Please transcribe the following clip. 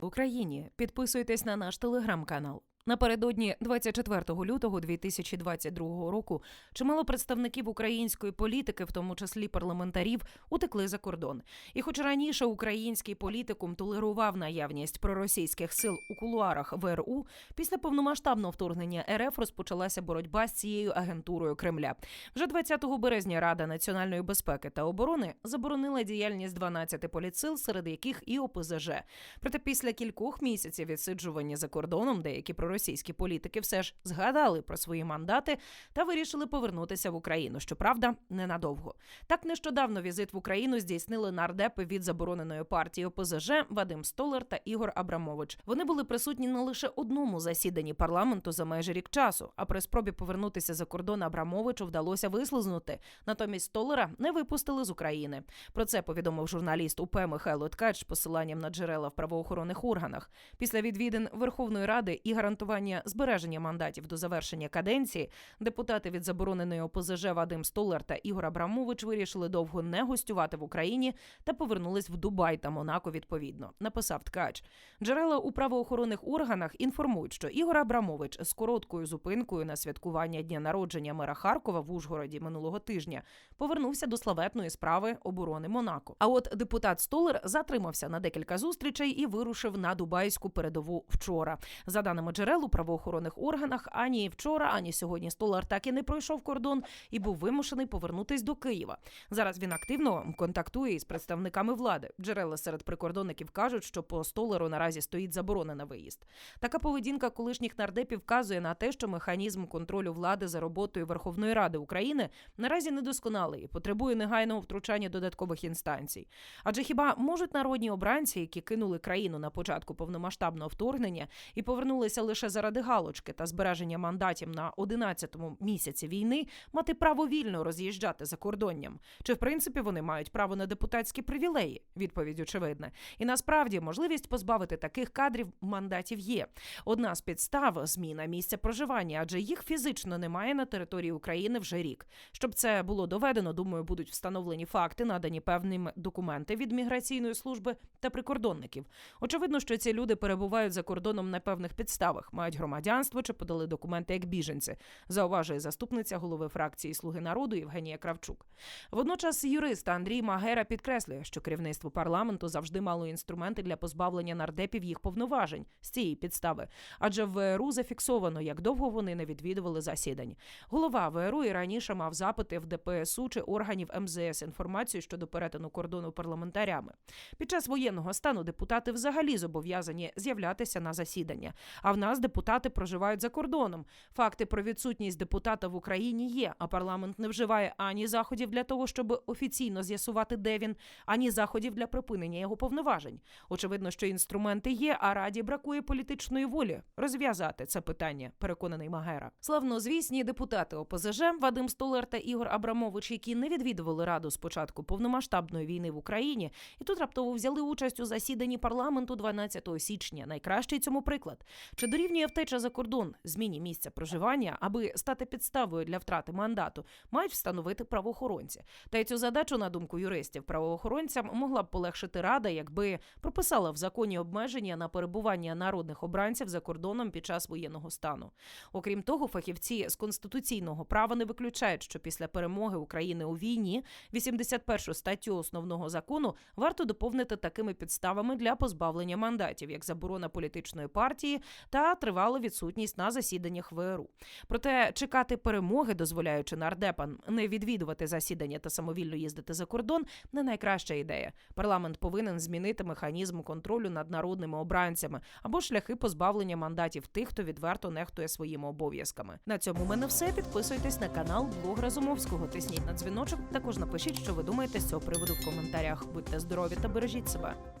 Україні підписуйтесь на наш телеграм-канал. Напередодні 24 лютого 2022 року чимало представників української політики, в тому числі парламентарів, утекли за кордон. І, хоч раніше український політикум толерував наявність проросійських сил у кулуарах ВРУ, після повномасштабного вторгнення РФ розпочалася боротьба з цією агентурою Кремля. Вже 20 березня Рада національної безпеки та оборони заборонила діяльність 12 політсил, серед яких і ОПЗЖ. Проте після кількох місяців відсиджування за кордоном деякі проросійські політики все ж згадали про свої мандати та вирішили повернутися в Україну. Щоправда, ненадовго. Так нещодавно візит в Україну здійснили нардепи від забороненої партії ОПЗЖ Вадим Столер та Ігор Абрамович. Вони були присутні на лише одному засіданні парламенту за майже рік часу. А при спробі повернутися за кордон Абрамовичу вдалося вислизнути. Натомість Столера не випустили з України. Про це повідомив журналіст УП Михайло Ткач посиланням на джерела в правоохоронних органах. Після відвідин Верховної Ради і гарантування збереження мандатів до завершення каденції депутати від забороненої ОПЗЖ Вадим Столер та Ігор Абрамович вирішили довго не гостювати в Україні та повернулись в Дубай та Монако. Відповідно, написав Ткач. Джерела у правоохоронних органах інформують, що Ігор Абрамович з короткою зупинкою на святкування дня народження мера Харкова в Ужгороді минулого тижня повернувся до славетної справи оборони Монако. А от депутат Столер затримався на декілька зустрічей і вирушив на дубайську передову вчора. За даними джерел у правоохоронних органах, ані вчора, ані сьогодні Столар так і не пройшов кордон і був вимушений повернутись до Києва. Зараз він активно контактує із представниками влади. Джерела серед прикордонників кажуть, що по столеру наразі стоїть заборона на виїзд. Така поведінка колишніх нардепів вказує на те, що механізм контролю влади за роботою Верховної Ради України наразі недосконалий і потребує негайного втручання додаткових інстанцій. Адже хіба можуть народні обранці, які кинули країну на початку повномасштабного вторгнення і повернулися лише заради галочки та збереження мандатів на 11-му місяці війни, мати право вільно роз'їжджати за кордонням? Чи в принципі вони мають право на депутатські привілеї? Відповідь очевидна. І насправді можливість позбавити таких кадрів мандатів є. Одна з підстав зміна місця проживання, адже їх фізично немає на території України вже рік. Щоб це було доведено, думаю, будуть встановлені факти, надані певним документи від міграційної служби та прикордонників. Очевидно, що ці люди перебувають за кордоном на певних підставах, мають громадянство чи подали документи як біженці, зауважує заступниця голови фракції Слуги народу Євгенія Кравчук. Водночас юрист Андрій Магера підкреслює, що керівництво парламенту завжди мало інструменти для позбавлення нардепів їх повноважень з цієї підстави, адже в ВРУ зафіксовано, як довго вони не відвідували засідань. Голова ВРУ і раніше мав запити в ДПСУ чи органів МЗС інформацію щодо перетину кордону парламентарями. Під час воєнного стану депутати взагалі зобов'язані з'являтися на засідання. А в нас депутати проживають за кордоном. Факти про відсутність депутата в Україні є, а парламент не вживає ані заходів для того, щоб офіційно з'ясувати, де він, ані заходів для припинення його повноважень. Очевидно, що інструменти є, а раді бракує політичної волі розв'язати це питання. Переконаний Магера. Славнозвісні депутати ОПЗЖ Вадим Столер та Ігор Абрамович, які не відвідували раду з початку повномасштабної війни в Україні, і тут раптово взяли участь у засіданні парламенту 12 січня. Найкращий цьому приклад. Чи дорівнює втеча за кордон зміні місця проживання, аби стати підставою для втрати мандату, мають встановити правоохоронці. Та й цю задачу, на думку юристів, правоохоронцям могла б полегшити рада, якби прописала в законі обмеження на перебування народних обранців за кордоном під час воєнного стану. Окрім того, фахівці з конституційного права не виключають, що після перемоги України у війні 81 статтю основного закону варто доповнити такими підставами для позбавлення мандатів, як заборона політичної партії та тривала відсутність на засіданнях ВРУ. Проте чекати перемоги, дозволяючи нардепам не відвідувати засідання та самовільно їздити за кордон, не найкраща ідея. Парламент повинен змінити механізм контролю над народними обранцями або шляхи позбавлення мандатів тих, хто відверто нехтує своїми обов'язками. На цьому в мене все. Підписуйтесь на канал Блог Разумовського. Тисніть на дзвіночок. Також напишіть, що ви думаєте з цього приводу в коментарях. Будьте здорові та бережіть себе.